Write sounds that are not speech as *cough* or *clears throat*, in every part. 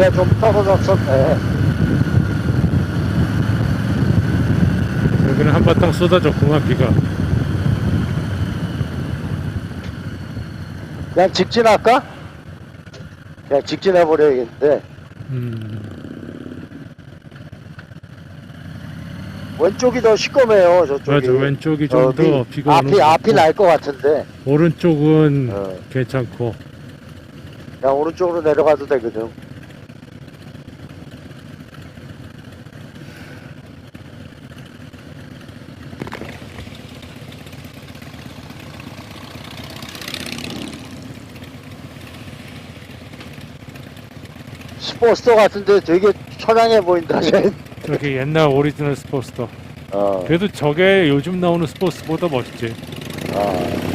앞에 좀 떨어졌었네. 여기는 한바탕 쏟아졌구만 비가 그냥 직진할까? 그냥 직진해버려야겠는데. 음, 왼쪽이 더 시꺼매요, 저쪽이. 맞아 왼쪽이 좀 어, 더 위- 비가 오는 앞이, 것 앞이 같고 날 것 같은데. 오른쪽은 어, 괜찮고 그냥 오른쪽으로 내려가도 되거든. 스포스터 같은데 되게 처량해 보인다, 쟤. 저기 옛날 오리지널 스포츠터 어, 그래도 저게 요즘 나오는 스포츠보다 멋있지 어.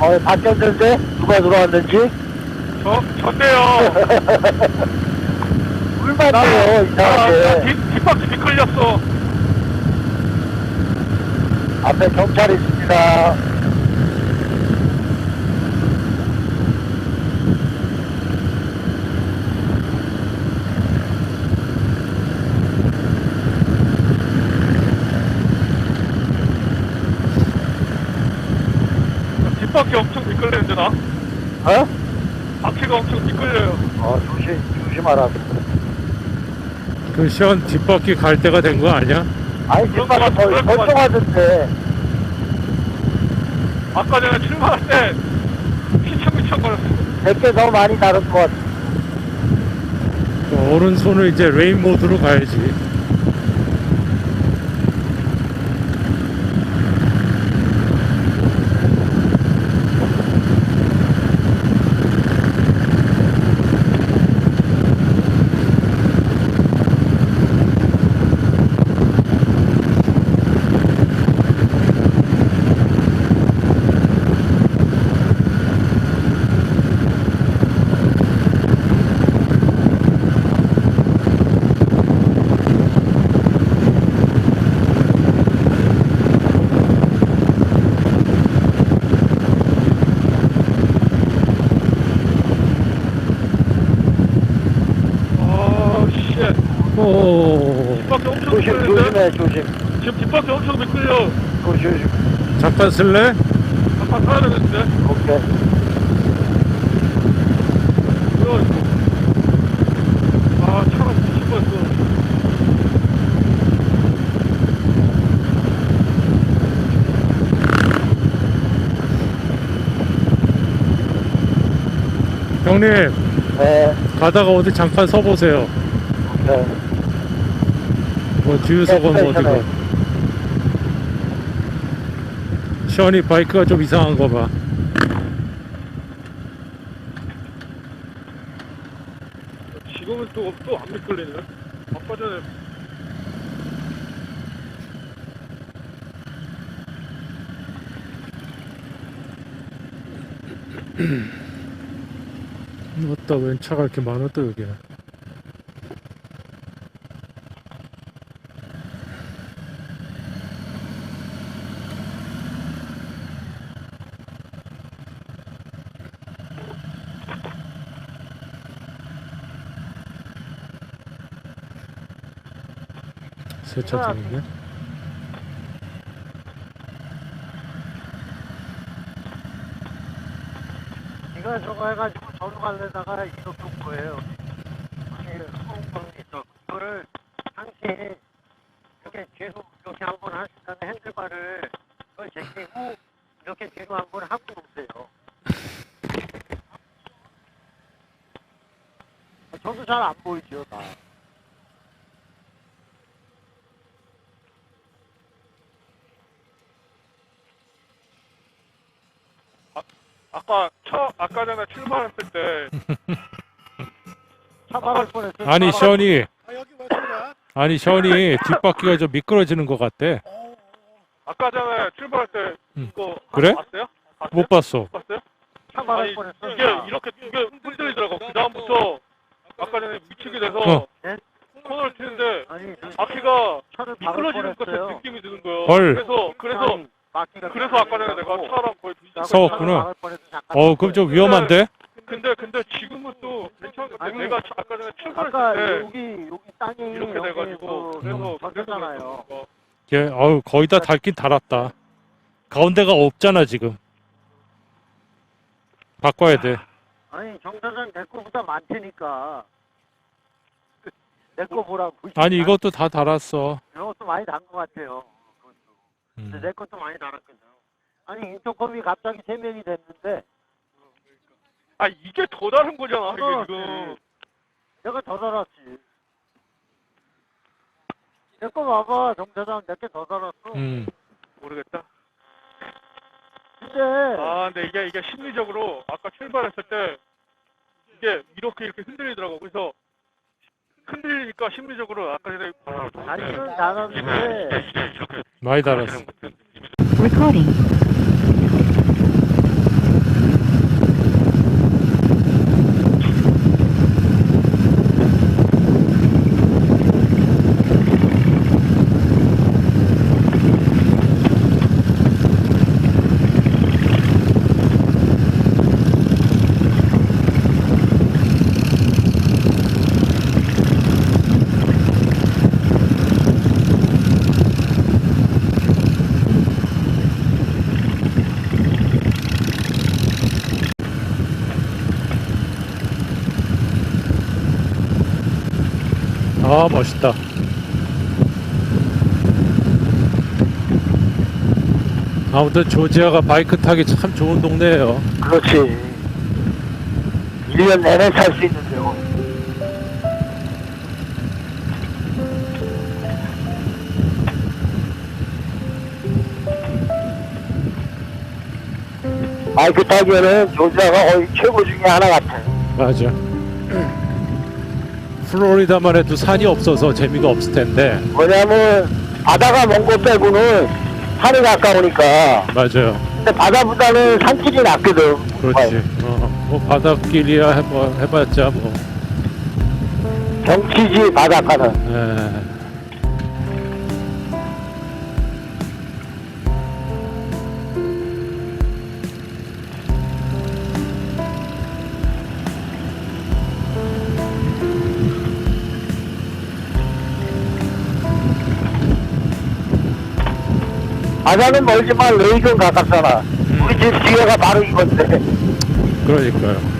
어, 바뀌었는데? 누가 들어왔는지? 저, 저인데요. 물만 *laughs* 아, 돼요, 이상하게. 뒷, 뒷바퀴 미끌렸어. 앞에 경찰 있습니다. 뒷바퀴 엄청 미끌리는데, 나? 어? 바퀴가 엄청 미끌려요. 어, 조심, 조심하라. 그 시원 뒷바퀴 갈 때가 된 거 아니야? 아니, 뒷바퀴 것 같- 그럴 것 같- 멀쩡하던데. 아까 전에 출발할 때 휘청휘청 거렸어. 100개 더 많이 다른 것 같아. 그 오른손을 이제 레인 모드로 가야지 아, 씨. 오 뒷바퀴 엄청 조심, 조심해, 조심. 지금 뒷바퀴 엄청 미끌려. 조심, 조심. 잠깐 쓸래? 잠깐 타야 되겠는데? 오케이. 이거. 아, 차가. 형님 네, 가다가 어디 잠깐 서보세요 네. 뭐 주유소건 네, 뭐 어디가 괜찮아요. 시원이 바이크가 좀 이상한 거 봐 지금은 또, 또안 미끌리네. 아까 전에 어따 웬 차가 이렇게 많아 또 여기는 세차장이네 이거 저거 해가지고 저로 갈래다가 이렇게 온 거예요. 아니, 소음방이 있어. 그거를 당시에 이렇게 뒤로 이렇게 한번 하신 다음에 핸들바를 그걸 제끼고 이렇게 뒤로 한번 하고 오세요. 저도 잘 안 보이죠, 나. 아까 처 아까 전에 출발했을 때 *laughs* 차 박을 뻔했어요. 아니 차 시원이 아 여기 맞습니다. 아니 시원이 뒷바퀴가 좀 미끄러지는 것 같대 아까 전에 출발할 때 음. 이거 그래? 봤어요? 봤어요? 못 봤어 봤어요? 아니 뻔했어. 이게 이렇게 이게 흔들리더라고. 그 다음부터 아까 전에 미치게 돼서 어. 네? 코너를 튀는데 아니 저 바퀴가 차를 미끄러지는 것 뻔했어요. 같은 느낌이 드는 거예요. 헐. 그래서 그래서 그래서 아까 전에 내가 차랑 거의 부딪혔 서웠구나. 어, 그럼 좀 위험한데? 근데 근데 지금은 또 괜찮은 것 같아. 아니, 내가 차- 아까 전에 아까 출발했을 때 여기 여기 땅이 이렇게 돼가지고 그래서 그 젖었잖아요. 어, 얘, 어우, 거의 다 닳긴 닳았다. 가운데가 없잖아, 지금. 바꿔야 돼. 아니 정사장 내 거보다 많다니까. 내 거 보라고. 아니, 이것도 다 닳았어. 이것도 많이 단 것 같아요. 그것도. 근데 음. 내 것도 많이 달았거든. 아니 인터컴이 갑자기 세 명이 됐는데 아 이게 더 다른 거잖아 이게 어, 지금. 내가 더 달았지. 내거 봐봐 정사장 내게 더 달았어. 음. 모르겠다. 근데 아 근데 이게 이게 심리적으로 아까 출발했을 때 이게 이렇게 이렇게 흔들리더라고. 그래서 흔들리니까 심리적으로 아까 전에 다리는 달았는데 많이 닳았어. Recording. 아, 멋있다. 아무튼 조지아가 바이크 타기 참 좋은 동네예요. 그렇지. 1년 내내 살 수 있는데요. 바이크 타기에는 조지아가 거의 최고 중에 하나 같아. 맞아. *clears throat* 플로리다만 해도 산이 없어서 재미가 없을 텐데. 뭐냐면 바다가 먼 곳 빼고는 산이 가까우니까 맞아요. 근데 바다보다는 산길이 낫거든. 그렇지. 어, 뭐 바닷길이야 해봐, 해봤자 뭐. 경치지 바닷가는. 에. 바다는 멀지만 레이건 가깝잖아. 우리 집 뒤에가 바로 이건데. 그러니까요.